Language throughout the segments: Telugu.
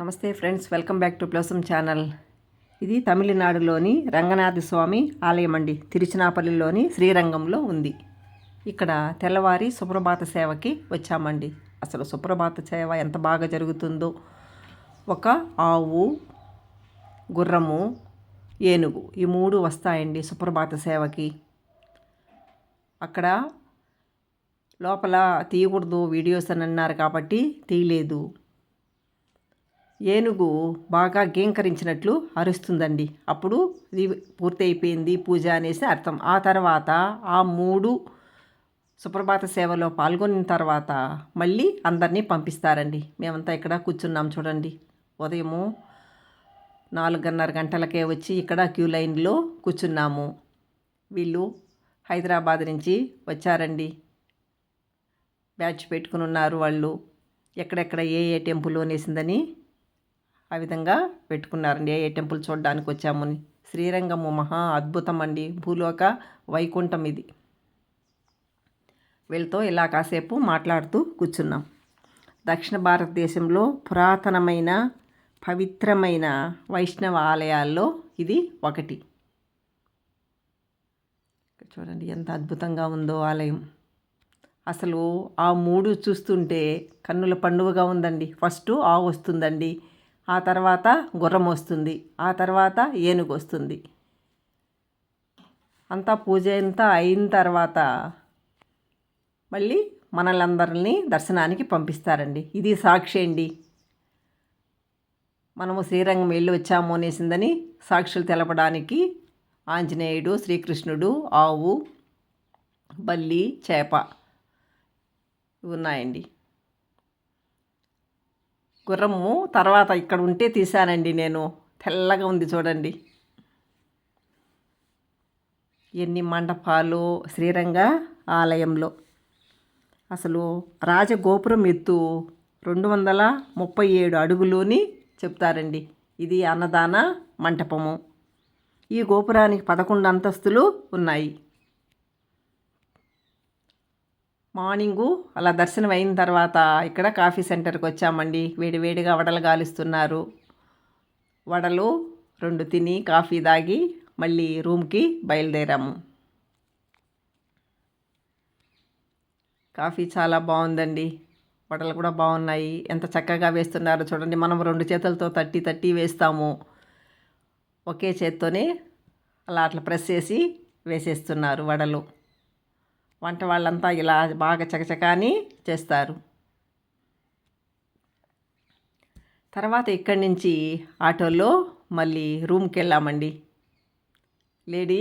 నమస్తే ఫ్రెండ్స్ వెల్కమ్ బ్యాక్ టు ప్లసమ్ ఛానల్. ఇది తమిళనాడులోని రంగనాథ స్వామి ఆలయం అండి. తిరుచినాపల్లిలోని శ్రీరంగంలో ఉంది. ఇక్కడ తెల్లవారి సుప్రభాత సేవకి వచ్చామండి. అసలు సుప్రభాత సేవ ఎంత బాగా జరుగుతుందో. ఒక ఆవు గుర్రము ఏనుగు ఈ మూడు వస్తాయండి సుప్రభాత సేవకి. అక్కడ లోపల తీయకూడదు వీడియోస్ అని అన్నారు కాబట్టి తీయలేదు. ఏనుగు బాగా గేంకరించినట్లు అరుస్తుందండి. అప్పుడు ఇది పూర్తయిపోయింది పూజ అనేసి అర్థం. ఆ తర్వాత ఆ మూడు సుప్రభాత సేవలో పాల్గొన్న తర్వాత మళ్ళీ అందరినీ పంపిస్తారండి. మేమంతా ఇక్కడ కూర్చున్నాం చూడండి. ఉదయము నాలుగున్నర గంటలకే వచ్చి ఇక్కడ క్యూ లైన్లో కూర్చున్నాము. వీళ్ళు హైదరాబాద్ నుంచి వచ్చారండి. బ్యాచ్ పెట్టుకుని ఉన్నారు వాళ్ళు. ఎక్కడెక్కడ ఏ ఏ టెంపుల్ అనేసిందని ఆ విధంగా పెట్టుకున్నారండి. ఏ టెంపుల్ చూడడానికి వచ్చామని శ్రీరంగము మహా అద్భుతం అండి భూలోక వైకుంఠం ఇది. వీళ్ళతో ఇలా కాసేపు మాట్లాడుతూ కూర్చున్నాం. దక్షిణ భారతదేశంలో పురాతనమైన పవిత్రమైన వైష్ణవ ఆలయాల్లో ఇది ఒకటి. చూడండి ఎంత అద్భుతంగా ఉందో ఆలయం. అసలు ఆ మూడు చూస్తుంటే కన్నుల పండుగగా ఉందండి. ఫస్ట్ ఆ వస్తుందండి. ఆ తర్వాత గుర్రం వస్తుంది ఆ తర్వాత ఏనుగు వస్తుంది అంతా పూజ అంతా అయిన తర్వాత మళ్ళీ మనలందరినీ దర్శనానికి పంపిస్తారండి. ఇది సాక్షి అండి. మనము శ్రీరంగం వెళ్ళి వచ్చాము అనేసిందని సాక్షులు తెలపడానికి ఆంజనేయుడు శ్రీకృష్ణుడు ఆవు బల్లి చేప ఇవి ఉన్నాయండి. గుర్రము తర్వాత ఇక్కడ ఉంటే తీశానండి నేను. తెల్లగా ఉంది చూడండి. ఎన్ని మండపాలు శ్రీరంగ ఆలయంలో. అసలు రాజగోపురం ఎత్తు రెండు వందల ముప్పై ఏడు అడుగులోని చెప్తారండి. ఇది అన్నదాన మంటపము. ఈ గోపురానికి పదకొండు అంతస్తులు ఉన్నాయి. మార్నింగు అలా దర్శనం అయిన తర్వాత ఇక్కడ కాఫీ సెంటర్కి వచ్చామండి. వేడి వేడిగా వడలు గాలిస్తున్నారు. వడలు రెండు తిని కాఫీ తాగి మళ్ళీ రూమ్కి బయలుదేరాము. కాఫీ చాలా బాగుందండి. వడలు కూడా బాగున్నాయి. ఎంత చక్కగా వేస్తున్నారు చూడండి. మనం రెండు చేతులతో తట్టి తట్టి వేస్తాము. ఒకే చేత్తోనే అలా అట్లా ప్రెస్ చేసి వేసేస్తున్నారు వడలు. వంట వాళ్ళంతా ఇలా బాగా చకచకాని చేస్తారు. తర్వాత ఇక్కడి నుంచి ఆటోలో మళ్ళీ రూమ్కి వెళ్ళామండి లేడీ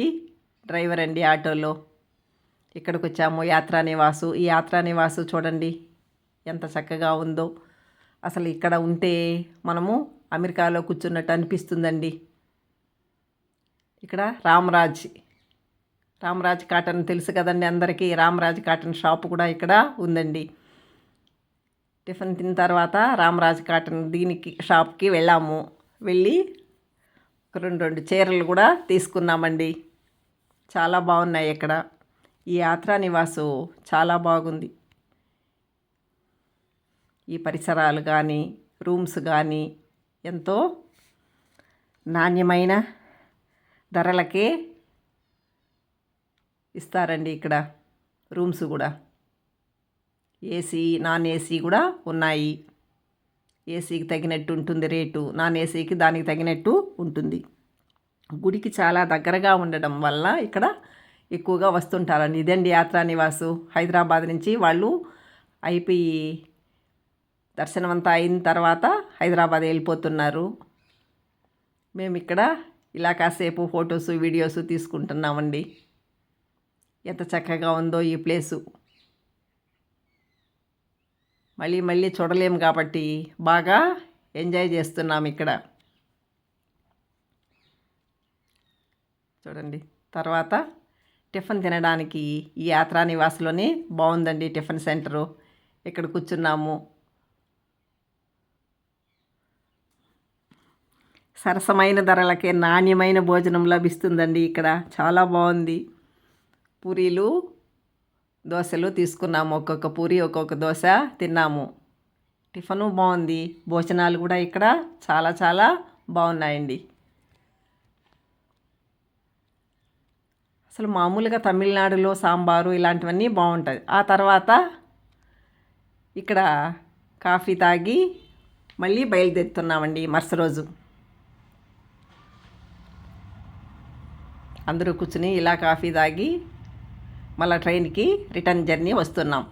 డ్రైవర్ అండి ఆటోలో. ఇక్కడికి వచ్చాము యాత్రా నివాసు. ఈ యాత్రా నివాసు చూడండి ఎంత చక్కగా ఉందో. అసలు ఇక్కడ ఉంటే మనము అమెరికాలో కూర్చున్నట్టు అనిపిస్తుందండి. ఇక్కడ రామరాజ్ రామరాజ్ కాటన్ తెలుసు కదండి అందరికీ. రామరాజ్ కాటన్ షాప్ కూడా ఇక్కడ ఉందండి. టిఫిన్ తిన్న తర్వాత రామరాజ్ కాటన్ దీనికి షాప్కి వెళ్ళాము. వెళ్ళి ఒక రెండు రెండు చీరలు కూడా తీసుకున్నామండి. చాలా బాగున్నాయి ఇక్కడ. ఈ యాత్రా నివాసు చాలా బాగుంది. ఈ పరిసరాలు కానీ రూమ్స్ కానీ ఎంతో నాణ్యమైన ధరలకే ఇస్తారండి ఇక్కడ రూమ్స్ కూడా. ఏసీ నాన్ ఏసీ కూడా ఉన్నాయి. ఏసీకి తగినట్టు ఉంటుంది రేటు నాన్ ఏసీకి దానికి తగినట్టు ఉంటుంది. గుడికి చాలా దగ్గరగా ఉండడం వల్ల ఇక్కడ ఎక్కువగా వస్తుంటారండి. ఇదండి యాత్రా నివాసు. హైదరాబాద్ నుంచి వాళ్ళు అయిపోయి దర్శనం అంతా అయిన తర్వాత హైదరాబాద్ వెళ్ళిపోతున్నారు. మేము ఇక్కడ ఇలా కాసేపు ఫొటోస్ వీడియోస్ తీసుకుంటున్నామండి. ఎంత చక్కగా ఉందో ఈ ప్లేసు. మళ్ళీ మళ్ళీ చూడలేము కాబట్టి బాగా ఎంజాయ్ చేస్తున్నాం ఇక్కడ. చూడండి తర్వాత టిఫిన్ తినడానికి ఈ యాత్రా నివాసులోనే బాగుందండి టిఫిన్ సెంటరు. ఇక్కడ కూర్చున్నాము. సరసమైన ధరలకే నాణ్యమైన భోజనం లభిస్తుందండి ఇక్కడ. చాలా బాగుంది. పూరీలు దోశలు తీసుకున్నాము. ఒక్కొక్క పూరి ఒక్కొక్క దోశ తిన్నాము. టిఫను బాగుంది. భోజనాలు కూడా ఇక్కడ చాలా చాలా బాగున్నాయండి. అసలు మామూలుగా తమిళనాడులో సాంబారు ఇలాంటివన్నీ బాగుంటుంది ఆ తర్వాత ఇక్కడ కాఫీ తాగి మళ్ళీ బయలుదేరుతున్నామండి మరుస రోజు. అందరూ కూర్చుని ఇలా కాఫీ తాగి మళ్ళీ ట్రైన్కి రిటర్న్ జర్నీ వస్తున్నాం.